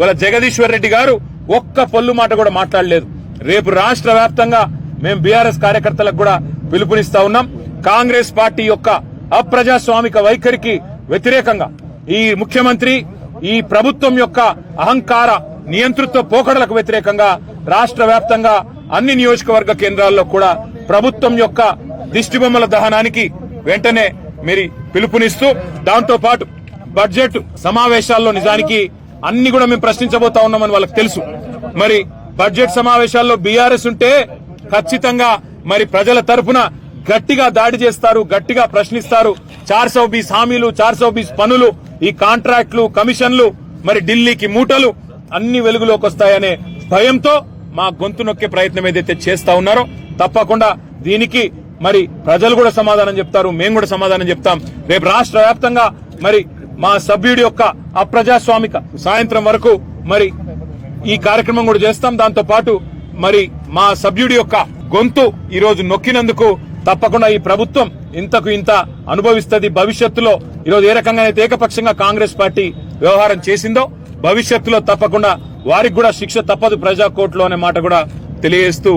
ఇవాళ జగదీశ్వర్ రెడ్డి గారు ఒక్క పొల్లు మాట కూడా మాట్లాడలేదు. రేపు రాష్ట్ర వ్యాప్తంగా మేము బీఆర్ఎస్ కార్యకర్తలకు కూడా పిలుపునిస్తా ఉన్నాం. కాంగ్రెస్ పార్టీ యొక్క అప్రజాస్వామిక వైఖరికి వ్యతిరేకంగా ఈ ముఖ్యమంత్రి ఈ ప్రభుత్వం యొక్క అహంకార నియంతృత్వ పోకడలకు వ్యతిరేకంగా రాష్ట్ర వ్యాప్తంగా అన్ని నియోజకవర్గ కేంద్రాల్లో కూడా ప్రభుత్వం యొక్క దిష్టిబొమ్మల దహనానికి వెంటనే మీరు పిలుపునిస్తూ దాంతో పాటు బడ్జెట్ సమావేశాల్లో నిజానికి అన్ని కూడా మేము ప్రశ్నించబోతా ఉన్నామని వాళ్ళకి తెలుసు. మరి బడ్జెట్ సమావేశాల్లో బీఆర్ఎస్ ఉంటే ఖచ్చితంగా మరి ప్రజల తరపున గట్టిగా దాడి చేస్తారు గట్టిగా ప్రశ్నిస్తారు. చార్ సౌ బీస్ హామీలు చార్ సౌ బీస్ పనులు ఈ కాంట్రాక్ట్లు కమిషన్లు మరి ఢిల్లీకి మూటలు అన్ని వెలుగులోకి వస్తాయనే భయంతో మా గొంతు నొక్కే ప్రయత్నం ఏదైతే చేస్తా ఉన్నారో తప్పకుండా దీనికి మరి ప్రజలు కూడా సమాధానం చెప్తారు మేము కూడా సమాధానం చెప్తాం. రేపు రాష్ట్ర వ్యాప్తంగా మరి మా సభ్యుడి యొక్క అప్రజాస్వామిక సాయంత్రం వరకు మరి ఈ కార్యక్రమం కూడా చేస్తాం. దాంతో పాటు మరి మా సభ్యుడి యొక్క గొంతు ఈ రోజు నొక్కినందుకు తప్పకుండా ఈ ప్రభుత్వం ఇంతకు ఇంత అనుభవిస్తుంది. భవిష్యత్తులో ఈరోజు ఏ రకంగా అయితే ఏకపక్షంగా కాంగ్రెస్ పార్టీ వ్యవహారం చేసిందో భవిష్యత్తులో తప్పకుండా వారికి కూడా శిక్ష తప్పదు ప్రజా కోర్టులో అనే మాట కూడా తెలియజేస్తూ